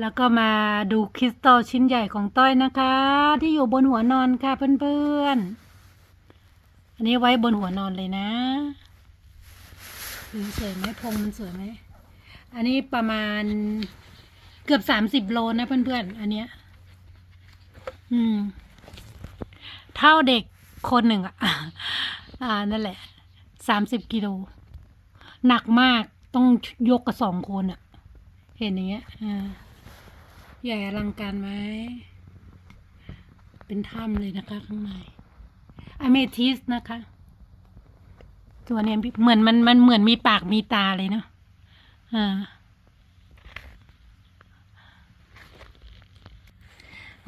แล้วก็มาดูคริสตัลชิ้นใหญ่ของต้อยนะคะ ที่อยู่บนหัวนอนค่ะเพื่อนๆ อันนี้ไว้บนหัวนอนเลยนะสวยไหมพงมันสวยไหม อันนี้ประมาณเกือบสามสิบโลนะเพื่อนๆ อันเนี้ย อืม เท่าเด็กคนหนึ่งอะ อ่า นั่นแหละ สามสิบกิโล หนักมาก ต้องยกกับสองคนอะ เห็นอย่างเงี้ย อ่า ใหญ่อลังการไหม เป็นถ้ำเลยนะคะข้างในอเมทิสนะคะ ตัวเนี้ยเหมือนมันมันเหมือนมีปากมีตาเลยเนาะอ่า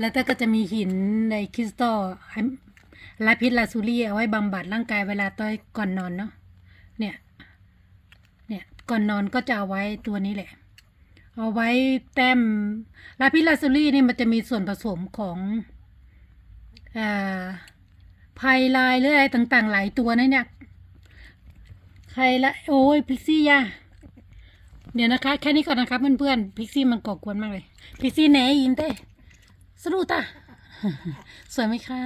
แล้วก็จะมีหินในคริสตัลลาพิษลาซูรี่เอาไว้บำบัดร่างกายเวลาต้อยก่อนนอนเนาะเนี่ย เนี่ยก่อนนอนก็จะเอาไว้ตัวนี้แหละ เอาไว้แต้มลาพิลาซูรี่นี่มันจะมีส่วนผสมของอ่าไพลายหรืออะไรต่างๆ หลายตัวนะเนี่ยใครละโอ้ยพิกซี่ยาเดี๋ยวนะคะ แค่นี้ก่อนนะครับเพื่อนๆพิกซี่มันก่อกวนมากเลยพิกซี่ไหนยินเต้สรุตาสวยไหมคะ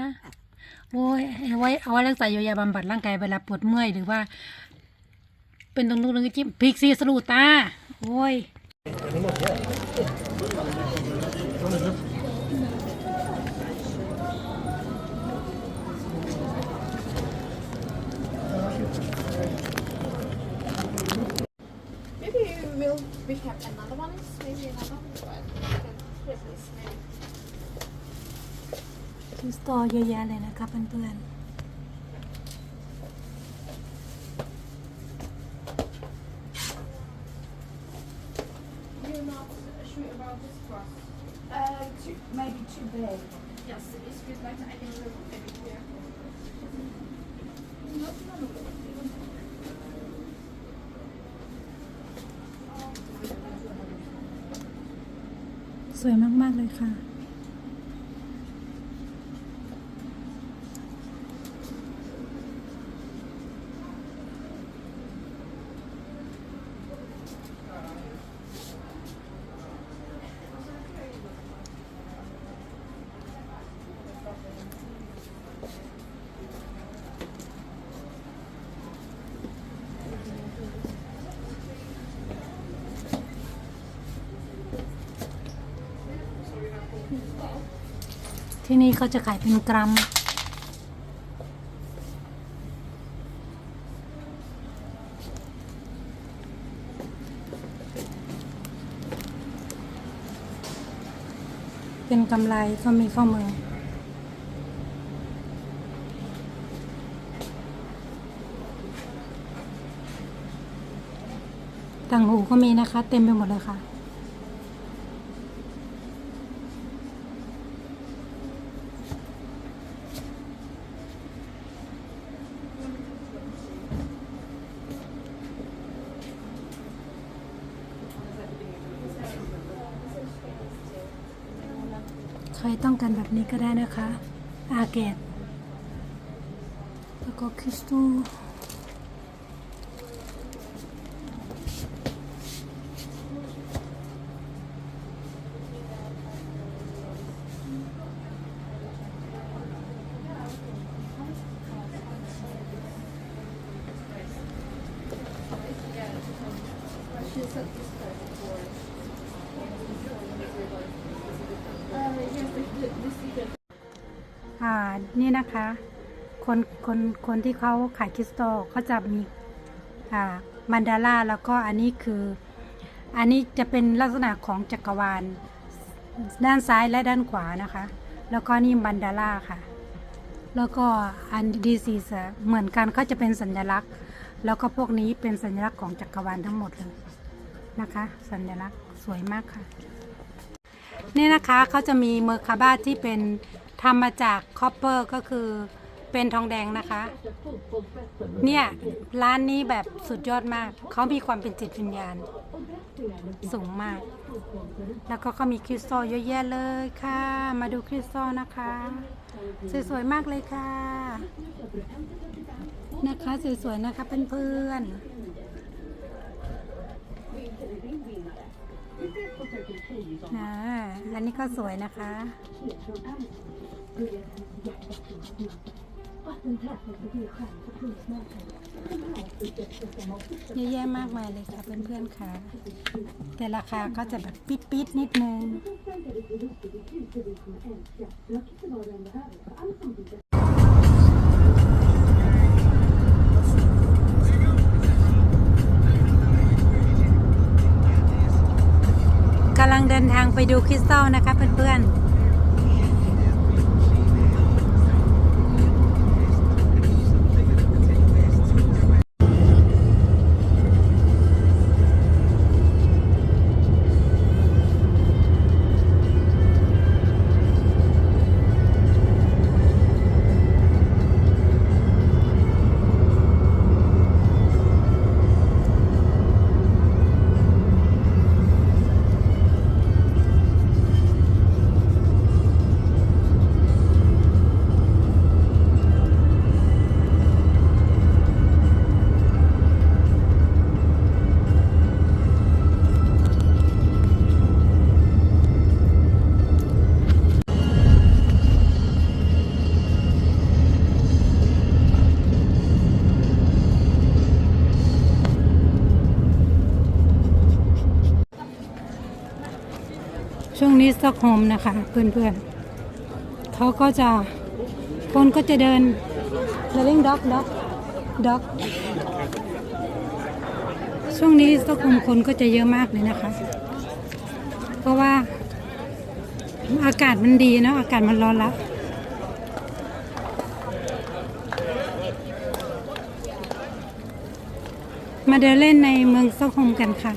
โอ้ยเอาไว้เอาไว้รักษาเยียวยาบำบัดร่างกายเวลาปวดเมื่อยหรือว่า เป็นตรงนู้นตรงนี้จิ้มพิกซี่สรุตาโอ้ย Maybe we'll we have another one. Maybe another one. But we can put this now. คือสตอเยอะแยะเลยนะครับเพื่อน not sure about this cross. Uh, too, maybe too big. Yes, it's good. Like I can remove it here. No, no, no. ๆ สวยมาก ๆ เลยค่ะ ที่นี่เขาจะขายเป็นกรัม เป็นกำไรก็มีข้อมือต่างหูก็มีนะคะ เต็มไปหมดเลยค่ะ ใครต้องการ แบบนี้ก็ได้นะคะอาเกตแล้วก็คริสตูล Uh, yes, this, this is good. อ่า นะคะ คนคนคนที่เขาขายคริสตัลเขาจะมีอ่ามันดาร่าแล้วก็อันนี้คือ อันนี้จะเป็นลักษณะของจักรวาล ด้านซ้ายและด้านขวานะคะ แล้วก็นี่มันดาร่าค่ะ แล้วก็อันดีซีเหมือนกันเขาจะเป็นสัญลักษณ์ แล้วก็พวกนี้เป็นสัญลักษณ์ของจักรวาลทั้งหมดเลยนะคะ สัญลักษณ์สวยมากค่ะ นี่นะคะเขาจะมีเมอร์คาบ้าที่เป็น ทำมาจากคอปเปอร์ก็คือเป็นทองแดงนะคะ เนี่ย ร้านนี้แบบสุดยอดมาก เขามีความเป็นจิตวิญญาณ สูงมาก แล้วก็เขามีคริสตัลเยอะแยะเลยค่ะ มาดูคริสตัลนะคะ สวยๆมากเลยค่ะ นะคะสวยๆนะคะเพื่อนๆอ่าอันนี้ก็สวยนะคะ เยอะแยะมากมายเลยค่ะเพื่อนๆค่ะ แต่ราคาก็จะแบบปิดๆนิดนึงกำลังเดินทางไปดูคริสตัลนะคะเพื่อนๆ นี้สต็อกโฮมนะคะ เพื่อนๆเขาก็จะคนก็จะเดินเดินเล่งด็อกด็อกด็อกช่วงนี้สต็อกโฮมคนก็จะเยอะมากเลยนะคะ เพราะว่าอากาศมันดีเนาะอากาศมันร้อนละมาเดินเล่นในเมืองสต็อกโฮมกันค่ะ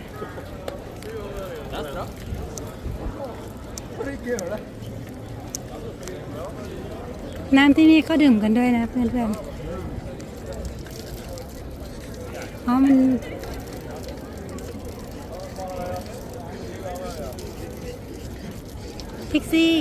น้ำที่นี่ก็ดื่มกันด้วยนะเพื่อนๆอ๋อมันพิกซี่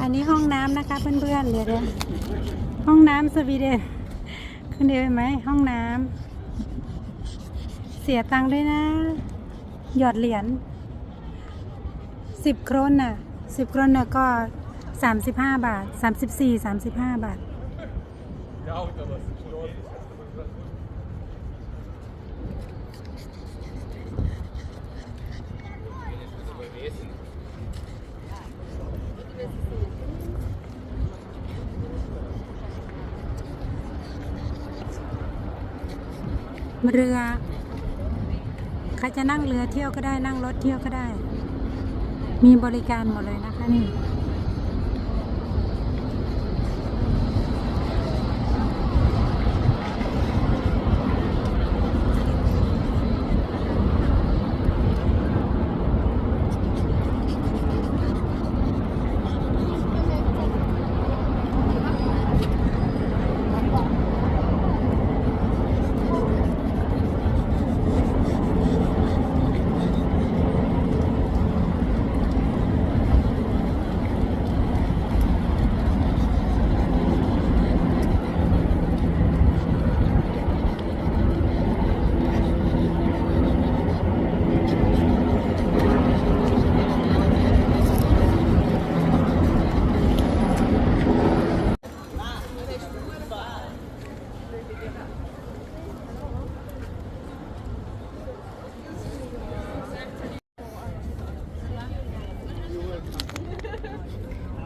อันนี้ห้องน้ำนะคะเพื่อนๆเดี๋ยวห้องน้ำสวีเดนคุณเดียวไหมห้องน้ำเสียตังค์ด้วยนะ หยอดเหรียญสิบโครนน่ะสิบโครนน่ะก็สามสิบห้าบาทสามสิบสี่สามสิบห้าบาท เรือ ใครจะนั่งเรือเที่ยวก็ได้นั่งรถเที่ยวก็ได้ มีบริการหมดเลยนะคะนี่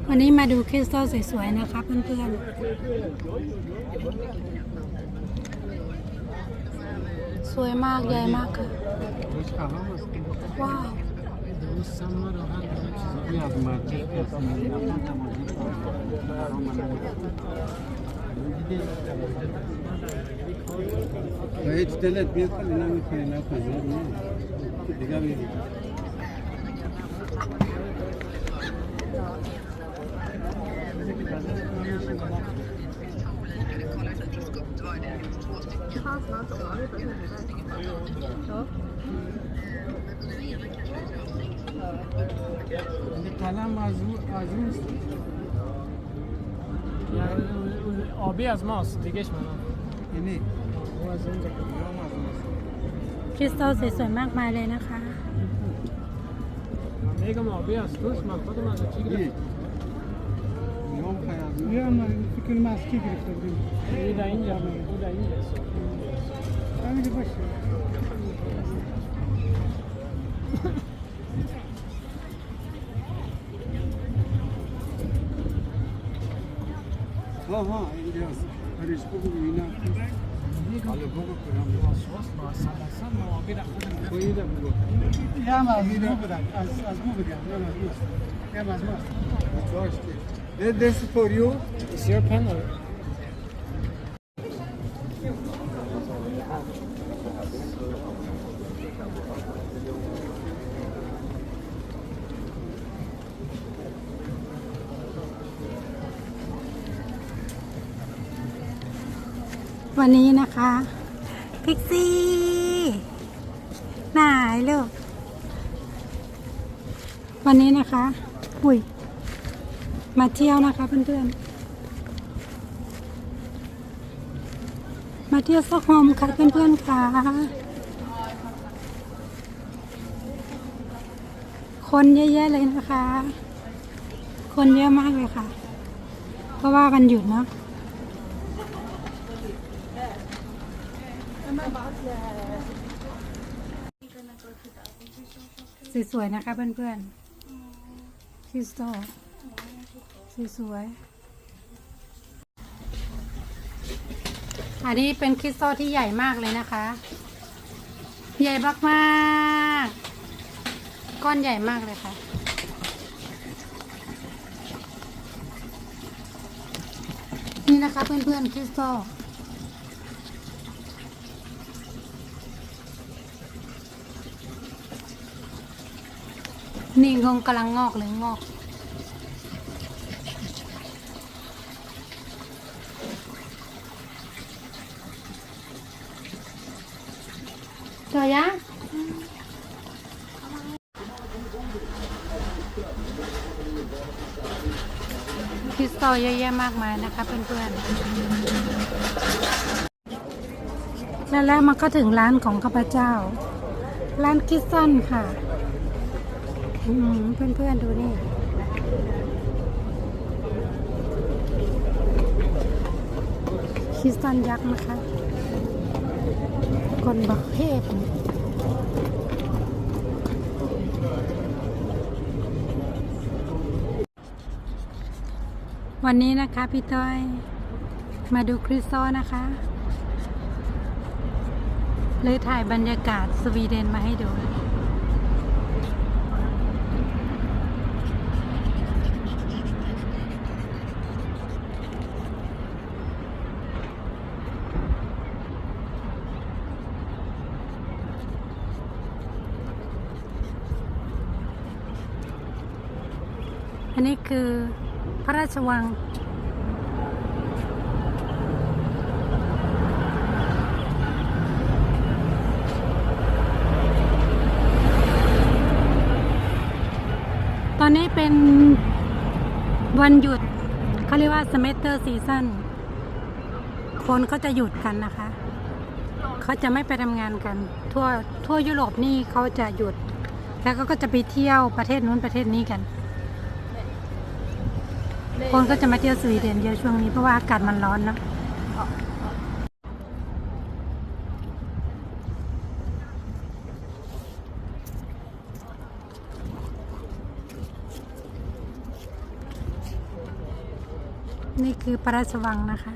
วันนี้มาดูคริสตัลสวยๆนะคะเพื่อนๆ สวยมากใหญ่มากค่ะ ว้าว Hiç delet bir kalın, inanın ki ne yapacağız? Dikkat edin. kalem azim, azim istedim. Yani abi azmaz, diye geçme lan. Yani. O azim de. Kristal สวยๆมากมายเลยนะคะ Ne kadar abi az, dur, makbada mazı çiğdir. Yok hayatım. Bir anlar fikrimi aski giriftirdim. İyi de ince, iyi de ince. Ben de başlıyorum. در اینجا همینجا باشه ها ها اینجاست برش بگو اینا حالا بگو کنم من آبی رفتم باید بگو یه هم از اینو بودن از از مو بگم یه هم از موست یه هم از ماست باشه This is for you. It's your pen or มาเที่ยวนะคะเพื่อนๆ มาเที่ยวสกโฮมค่ะเพื่อนๆค่ะ คนเยอะแยะเลยนะคะ คนเยอะมากเลยค่ะ เพราะว่าวันหยุดเนาะสวยๆนะคะเพื่อนๆคริสตัล สวยๆอันนี้เป็นคริสตัลที่ใหญ่มากเลยนะคะ ใหญ่มากๆก้อนใหญ่มากเลยค่ะนี่นะคะเพื่อนๆคริสตัลนี่งงกำลังงอกเลยงอก จอยะคริสตัลเยอะแยะมากมายนะคะเพื่อนๆ และแล้วมันก็ถึงร้านของข้าพเจ้า ร้านคิสซันค่ะเพื่อนๆดูนี่คิสตันยักษ์นะคะ คนบักเทพวันนี้นะคะพี่ต้อย มาดูคริสตัลนะคะ เลยถ่ายบรรยากาศสวีเดนมาให้ดู คือพระราชวัง ตอนนี้เป็นวันหยุดเขาเรียกว่า semester season คนเขาจะหยุดกันนะคะ เขาจะไม่ไปทำงานกัน ทั่วทั่วยุโรปนี่เขาจะหยุด แล้วก็จะไปเที่ยวประเทศนู้นประเทศนี้กัน คนก็จะมาเที่ยวสวีเดนเยอะช่วงนี้เพราะว่าอากาศมันร้อนเนอะนี่คือพระราชวังนะคะ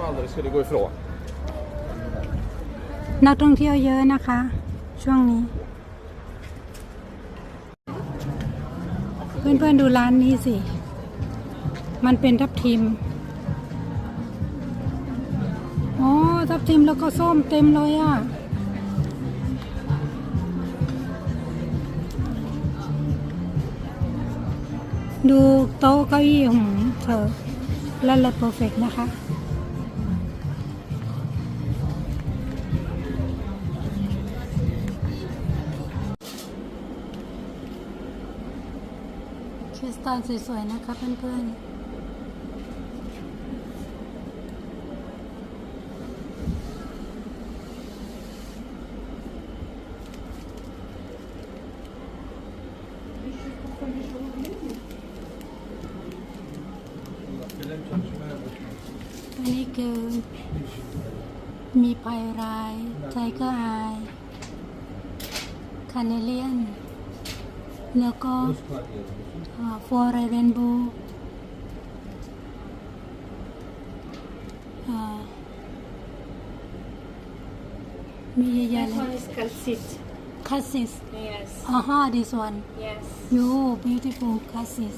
de aldrig skulle gå ifrån. นักท่องเที่ยวเยอะนะคะ ช่วงนี้ เพื่อนๆดูร้านนี้สิ มันเป็นทับทิมอ๋อทับทิมแล้วก็ส้มเต็มเลยอะดูโต๊ะเก้าอี้ของเธอและเลยเพอร์เฟกนะคะ คริสตัลสวยๆ นะคะเพื่อนๆอันนี้คือมีไพรายไทเกอร์ไอคาเนเลียน แล้วก็ ฟอร์เรนโบมีเยอะแยะเลย is calcit. คัสซิส Yes. อ่าฮะ this one Yes. you beautiful cassis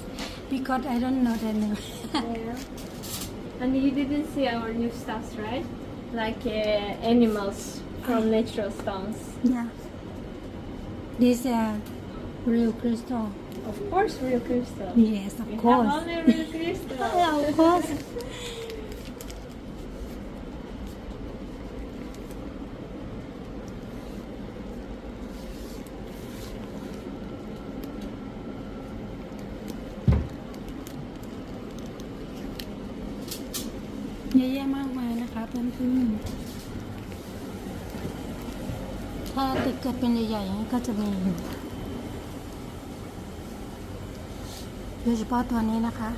because I don't know the name Yeah. And you didn't see our new stuff, right? Like uh, animals from natural stones. yeah this uh, real crystal Of course, real crystal. yes of We have course only real crystal. yeah, of course เยอะแยะมากมายนะคะเพื่อนๆถ้าติดเกิดเป็นใหญ่ๆอย่างนี้ก็จะมีอยู่ โดยเฉพาะตัวนี้นะคะ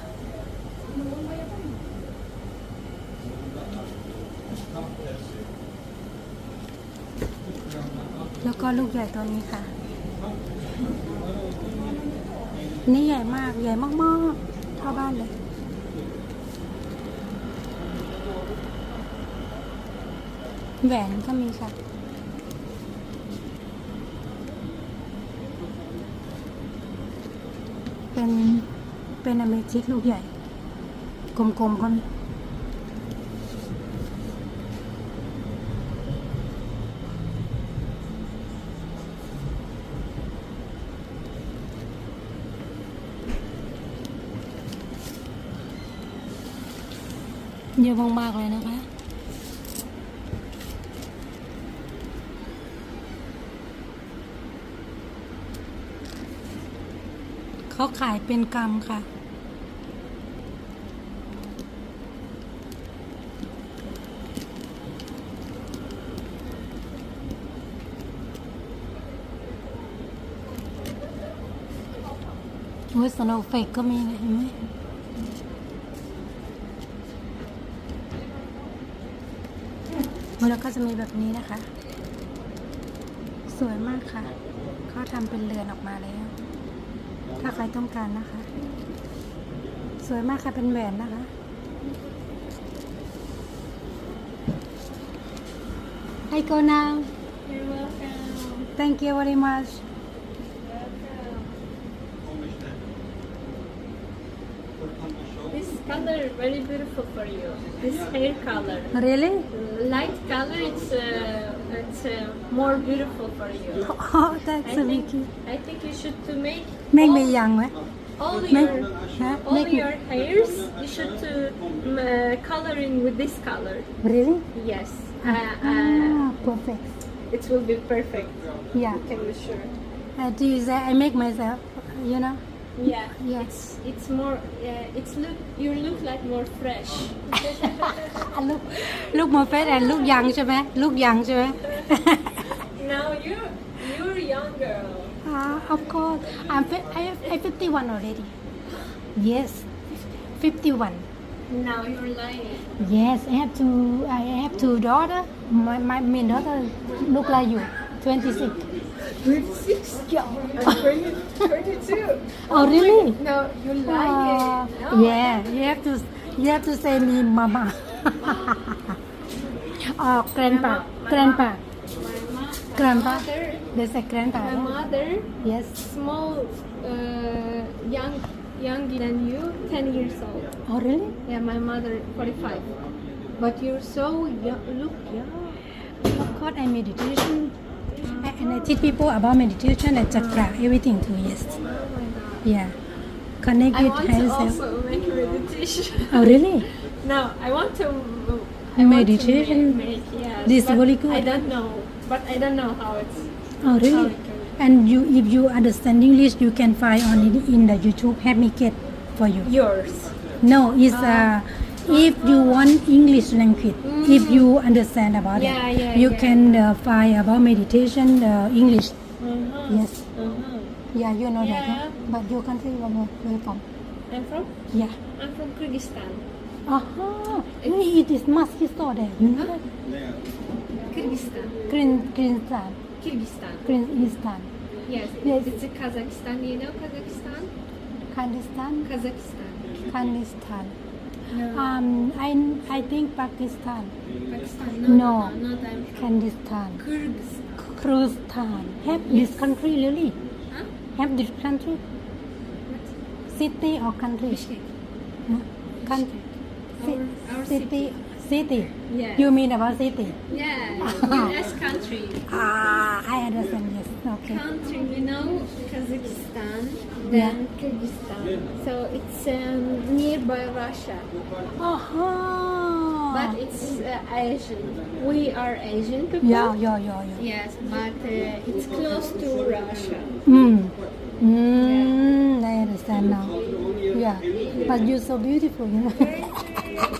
แล้วก็ลูกใหญ่ตัวนี้ค่ะ นี่ใหญ่มาก ใหญ่มากๆเท่าบ้านเลยแหวนก็มีค่ะ เป็น เป็นอเมทิกลูกใหญ่ กลมๆก็มีเยอะมากๆเลยนะคะ เขาขายเป็นกรรมค่ะ โอ้ยสโนว์เฟกก็มีนะเห็นไหมแล้วก็จะมีแบบนี้นะคะ สวยมากค่ะ เขาทำเป็นเรือนออกมาแล้ว ถ้าใครต้องการนะคะ สวยมากค่ะเป็นแหวนนะคะ Hi go now You're welcome. Thank you very much This color is very beautiful for you. This hair color. Really Light color, it's uh, it's uh, more beautiful for you. Oh that's I so think cute I think you should to make ไม่ all, มียังไหม all ไม่ your ฮะ all ไม่ your hairs. You should to um, uh, coloring with this color. Really Yes. Uh, uh, ah perfect it will be perfect. yeah Can be sure. uh, do you say I make myself you know Yeah. Yeah. It's it's more. Uh, it's look. You look like more fresh. อะลูกลูกโมเฟสแอนลูกยังใช่ไหมลูกยังใช่ไหม now you you're young girl. Ah, of course. I'm fi- I have I 51 already. Yes, 51. Now you're lying. Yes, I have two. I have two daughter. My my main daughter look like you. 26. 26. Yeah. I'm 20, 22. Oh really? No, you're Uh, lying. no, yeah. You have to you have to say me mama. oh, grandpa grandpa My, ma- my grandpa mother, they say grandpa my mother, yes small, uh, young, younger than you, 10 years old. oh really Yeah, my mother, 45. But you're so young. Look young. of course I meditation and I teach people about meditation and chakra everything too yes Oh my god. yeah connect I with want to also make meditation. oh really no, I want to. I want to Meditation? make, yes, This is but very good. I don't know, but I don't know how it's. oh really it and you if you understand English you can find on it in the YouTube help me get for you Yours. No, it's uh, if you want English language, if you understand about Yeah, it, yeah, you yeah. can uh, find about meditation uh, English. Uh-huh. Yes, Uh-huh. yeah, you know that. Yeah. Huh? But your country, where where from? I'm from. Yeah. I'm from Kyrgyzstan. Uh-huh. Hey, it is masjid store there. You know that? Kyrgyzstan. Green, Greenstan, Kyrgyzstan. Yes. Yes. It's a Kazakhstan. You know Kazakhstan? Kurdistan, Kazakhstan. Kurdistan. No. Um, I I think Pakistan, Pakistan. no. No. no, Not I'm from Kurdistan, Kyrgyzstan. Kyrgyzstan. Have this country really? Huh? Have this country? City or country? Bishkek. No, country. Our- our city. City. Yes. You mean about city? Yeah. US country. Ah, I understand. Yes. Okay. Country, you know, Kazakhstan, Yeah. then Kyrgyzstan. So it's um, nearby Russia, Uh-huh. but it's uh, Asian. We are Asian people. yeah, yeah, yeah, yeah. Yes, but uh, it's close to Russia. Mm. Mm, I understand now. Yeah, but you're so beautiful, you know.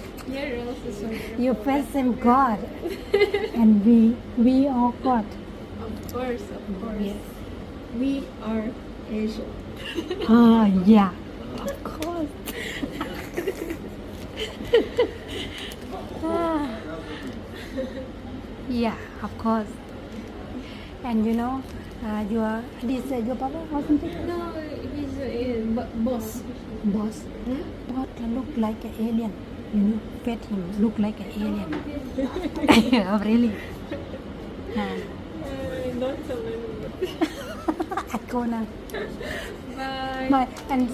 You're also so you face same God, and we we are God. Of course, of course. Yes. We are Asian. Ah, yeah, of course. Ah. yeah, of course. And you know, uh, your this uh, your papa or something? No, he's a uh, boss. Boss. Boss look like an alien. You know, pet him look like an alien. oh, really? Ah. don't tell anyone. I go now. Bye. My and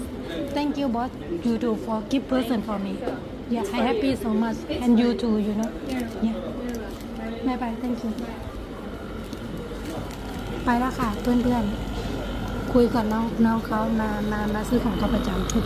thank you, boss. You too for give person for me. Yeah, I happy so much, and you too. You know. Yeah. Bye bye. Thank you. ไปแล้วค่ะเพื่อนๆ คุยกับน้องน้องเขามามามาซื้อของเขาประจำทุก